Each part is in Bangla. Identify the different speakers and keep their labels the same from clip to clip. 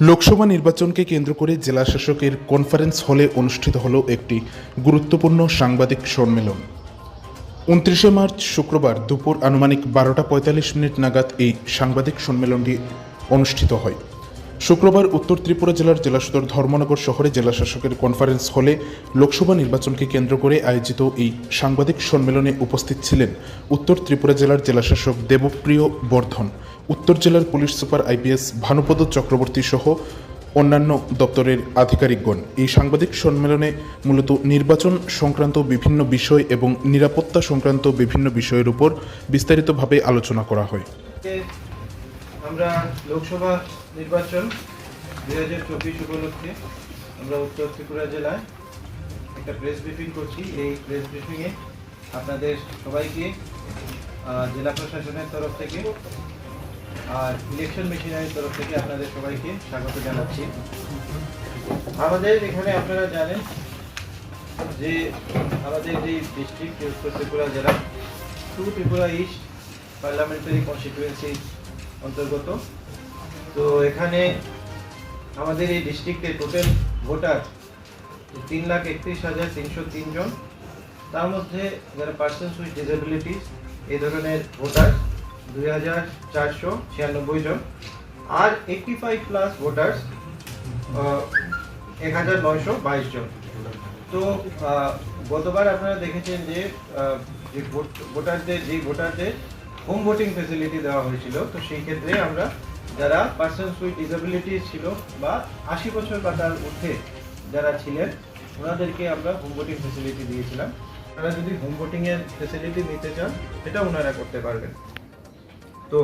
Speaker 1: লোকসভা নির্বাচনকে কেন্দ্র করে জেলা শাসকের কনফারেন্স হলে অনুষ্ঠিত হলো একটি গুরুত্বপূর্ণ সাংবাদিক সম্মেলন। উনত্রিশে মার্চ শুক্রবার দুপুর আনুমানিক বারোটা পঁয়তাল্লিশ মিনিট নাগাদ এই সাংবাদিক সম্মেলনটি অনুষ্ঠিত হয়। শুক্রবার উত্তর ত্রিপুরা জেলার জেলা সদর ধর্মনগর শহরে জেলা শাসকের কনফারেন্স হলে লোকসভা নির্বাচনকে কেন্দ্র করে আয়োজিত এই সাংবাদিক সম্মেলনে উপস্থিত ছিলেন উত্তর ত্রিপুরা জেলার জেলাশাসক দেবপ্রিয় বর্ধন উত্তর জেলার police super IPS Bhanupada Chakraborty সহ অন্যান্য দপ্তরের আধিকারিকগণ এই সাংবাদিক সম্মেলনে মূলত নির্বাচন সংক্রান্ত বিভিন্ন বিষয় এবং নিরাপত্তা সংক্রান্ত বিভিন্ন বিষয়ের উপর বিস্তারিতভাবে আলোচনা করা হয়।
Speaker 2: আমরা লোকসভা নির্বাচন দুই হাজার চব্বিশ উপলক্ষে আমরা উত্তর ত্রিপুরা জেলায় একটা প্রেস ব্রিফিং করছি। এই প্রেস ব্রিফিংয়ে আপনাদের সবাইকে জেলা প্রশাসনের তরফ থেকে আর ইলেকশন মেশিনারির তরফ থেকে আপনাদের সবাইকে স্বাগত জানাচ্ছি। আমাদের এখানে আপনারা জানেন যে আমাদের যে ডিস্ট্রিক্ট উত্তর ত্রিপুরা জেলা to Tripura east parliamentary constituency অন্তর্গত। তো এখানে আমাদের এই ডিস্ট্রিক্টে টোটাল ভোটার তিন লাখ একত্রিশ হাজার তিনশো তিনজন তার মধ্যে যারা পার্সনস উইথ ডিসেবিলিটিস এই ধরনের ভোটার দুই হাজার চারশো ছিয়ানব্বই জন। আর এইটটি ফাইভ প্লাস ভোটার্স এক হাজার নয়শো বাইশ জন। তো গতবার আপনারা দেখেছেন যে ভোটারদের যে ভোটারদের হোম ভোটিং ফেসিলিটি দেওয়া হয়েছিল, তো সেই ক্ষেত্রে আমরা যারা পার্সনস উইথ ডিসেবিলিটি ছিল বা আশি বছর বা তার যারা ছিলেন, ওনাদেরকে আমরা হোম ভোটিং ফেসিলিটি দিয়েছিলাম। ওনারা যদি হোম ভোটিং এর ফেসিলিটি নিতে চান এটা ওনারা করতে পারবেন। তো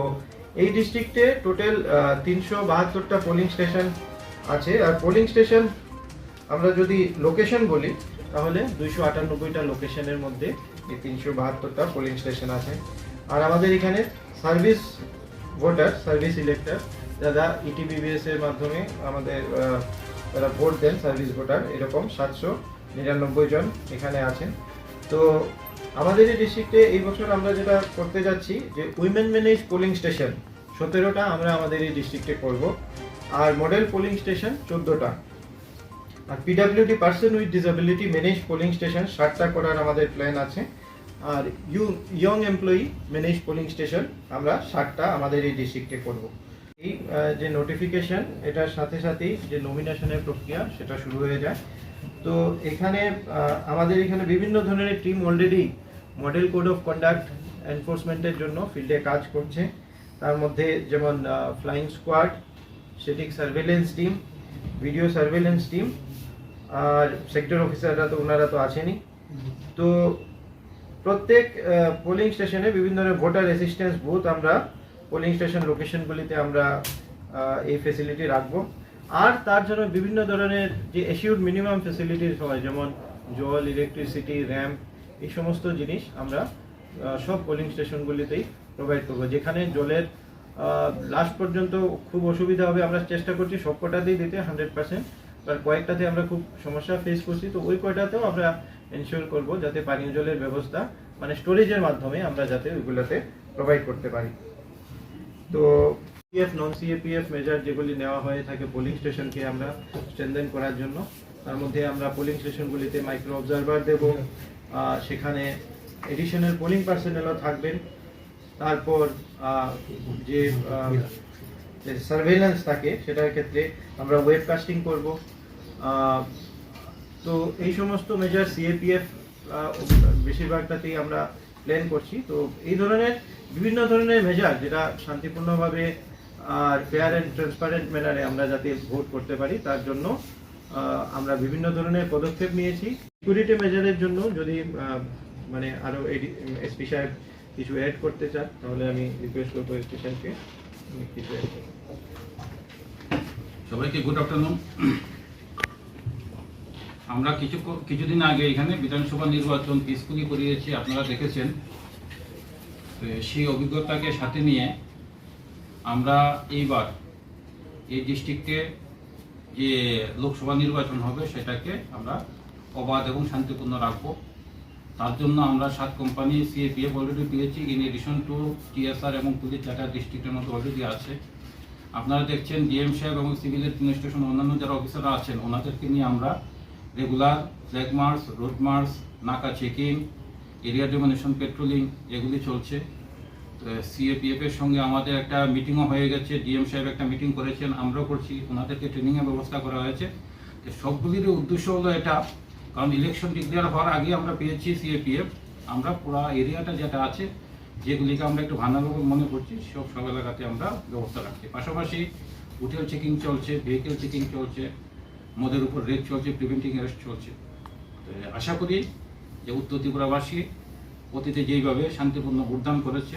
Speaker 2: এই ডিস্ট্রিক্টে টোটাল তিনশো বাহাত্তরটা পোলিং স্টেশন আছে। আর পোলিং স্টেশন আমরা যদি লোকেশন বলি, তাহলে দুইশো আটানব্বইটা লোকেশনের মধ্যে এই তিনশো বাহাত্তরটা পোলিং স্টেশন আছে। আর আমাদের এখানে সার্ভিস ভোটার সার্ভিস ইলেক্টর যারা E ইটিবিবিএস এর মাধ্যমে আমাদের যারা ভোট দেন সার্ভিস ভোটার এরকম সাতশো নিরানব্বই জন এখানে আছেন। তো আমাদের এই ডিস্ট্রিক্টে এই বছর আমরা যেটা করতে যাচ্ছি যে উইমেন ম্যানেজ পোলিং স্টেশন সতেরোটা আমরা আমাদের এই ডিস্ট্রিক্টে করব। আর মডেল পোলিং স্টেশন চোদ্দোটা। আর PWD person with disability manage polling station ষাটটা করার আমাদের প্ল্যান আছে। আর you young employee manage polling station আমরা ষাটটা আমাদের এই ডিস্ট্রিক্টে করব। এই যে নোটিফিকেশন এটার সাথে সাথেই যে নমিনেশনের প্রক্রিয়া, সেটা শুরু হয়ে যায়। তো এখানে আমাদের এখানে বিভিন্ন ধরনের team already model code of conduct এনফোর্সমেন্টের জন্য ফিল্ডে কাজ করছে। তার মধ্যে যেমন flying squad static surveillance team video surveillance team আর সেক্টর অফিসাররা তো, ওনারা তো আছেনই। তো প্রত্যেক পোলিং স্টেশনে বিভিন্ন ধরনের ভোটার অ্যাসিস্ট্যান্স বুথ আমরা পোলিং স্টেশন লোকেশনগুলিতে আমরা এই ফেসিলিটি রাখব। আর তার জন্য বিভিন্ন ধরনের যে এশিউড মিনিমাম ফেসিলিটিস হয়, যেমন জল ইলেকট্রিসিটি র্যাম্প এই সমস্ত জিনিস আমরা সব পোলিং স্টেশনগুলিতেই প্রোভাইড করব। যেখানে জলের লাস্ট পর্যন্ত খুব অসুবিধা হবে, আমরা চেষ্টা করছি সব কটাতেই দিতে হান্ড্রেড পার্সেন্ট আর কয়েকটাতে আমরা খুব সমস্যা ফেস করছি, তো ওই কয়টাতেও আমরা এনশিওর করব যাতে পানীয় জলের ব্যবস্থা মানে স্টোরেজের মাধ্যমে আমরা যাতে ওইগুলোতে প্রোভাইড করতে পারি। তো পিএফ নন সিএপিএফ মেজার যেগুলি নেওয়া হয়ে থাকে পোলিং স্টেশনকে আমরা স্ট্রেনদেন করার জন্য, তার মধ্যে আমরা পোলিং স্টেশনগুলিতে মাইক্রো অবজারভার দেব সেখানে এডিশনাল পোলিং পার্সোনেলও থাকবেন, তারপর যে সার্ভেলেন্স থাকে সেটার ক্ষেত্রে আমরা ওয়েব কাস্টিং করব তো এই সমস্ত মেজার সিএপিএফ বেশিরভাগটাতেই আমরা প্ল্যান করছি, তো এই ধরনের বিভিন্ন ধরনের মেজার যেটা শান্তিপূর্ণভাবে আর ফেয়ার অ্যান্ড ট্রান্সপারেন্ট ম্যানারে আমরা যাতে ভোট করতে পারি, তার জন্য আমরা বিভিন্ন ধরনের পদক্ষেপ নিয়েছি। সিকিউরিটি মেজারের জন্য যদি মানে আরও এসপি সাহেব কিছু অ্যাড করতে চান, তাহলে আমি রিকোয়েস্ট করব এসপি সাহেবকে। কিছু অ্যাড
Speaker 3: সবাইকে গুড আফটারনুন আমরা কিছু, কিছুদিন আগে এখানে বিধানসভা নির্বাচন পিসফুলি করিয়েছি, আপনারা দেখেছেন। সেই অভিজ্ঞতাকে সাথে নিয়ে আমরা এইবার এই ডিস্ট্রিক্টে যে লোকসভা নির্বাচন হবে, সেটাকে আমরা অবাধ এবং শান্তিপূর্ণ রাখব। তার জন্য আমরা সাত কোম্পানি সিএপিএফ অলরেডি পেয়েছি ইন এডিশন টু টিএসআর এবং পুলিশ চারটা ডিস্ট্রিক্টের মধ্যে অলরেডি আছে। আপনারা দেখছেন ডিএম সাহেব এবং সিভিল অ্যাডমিনিস্ট্রেশন অন্যান্য যারা অফিসাররা আছেন, ওনাদেরকে নিয়ে আমরা regular flag march road march naka checking area domination patrolling এগুলি চলছে। সিএপিএফ এর সঙ্গে আমাদের একটা মিটিংও হয়ে গেছে। ডিএম সাহেব একটা মিটিং করেছেন, আমরাও করছি। ওনাদেরকে ট্রেনিং এর ব্যবস্থা করা হয়েছে। সবগুলির উদ্দেশ্য হলো এটা। কারণ ইলেকশন ডিক্লেয়ার হওয়ার আগে আমরা পেয়েছি সিএপিএফ আমরা পুরো এরিয়াটা যেটা আছে, যেগুলিকে আমরা একটু ভানারবল মনে করছি, সব সব এলাকাতে আমরা ব্যবস্থা রাখছি। পাশাপাশি হোটেল চেকিং চলছে ভেহিকেল চেকিং চলছে, মদের উপর রেড চলছে প্রিভেন্টিং অ্যারেস্ট চলছে। আশা করি যে উত্তর ত্রিপুরাবাসী অতীতে যেইভাবে শান্তিপূর্ণ ভোটদান করেছে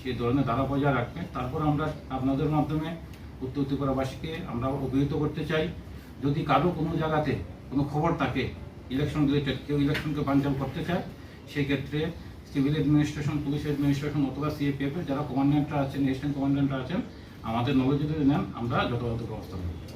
Speaker 3: সেই ধরনের ধারা বজায় রাখবে। তারপর আমরা আপনাদের মাধ্যমে উত্তর ত্রিপুরাবাসীকে আমরা অভিহিত করতে চাই, যদি কারও কোনো জায়গাতে কোনো খবর থাকে ইলেকশন রিলেটেড কেউ ইলেকশনকে বানচাল করতে চায়, সেই ক্ষেত্রে সিভিল অ্যাডমিনিস্ট্রেশন পুলিশ অ্যাডমিনিস্ট্রেশন অথবা সিএপিএফ এর যারা কমান্ডেন্টরা আছেন ন্যাশনাল কমান্ডেন্টরা আছেন, আমাদের নলেজ যদি নেন, আমরা যথাযথ ব্যবস্থা নেব।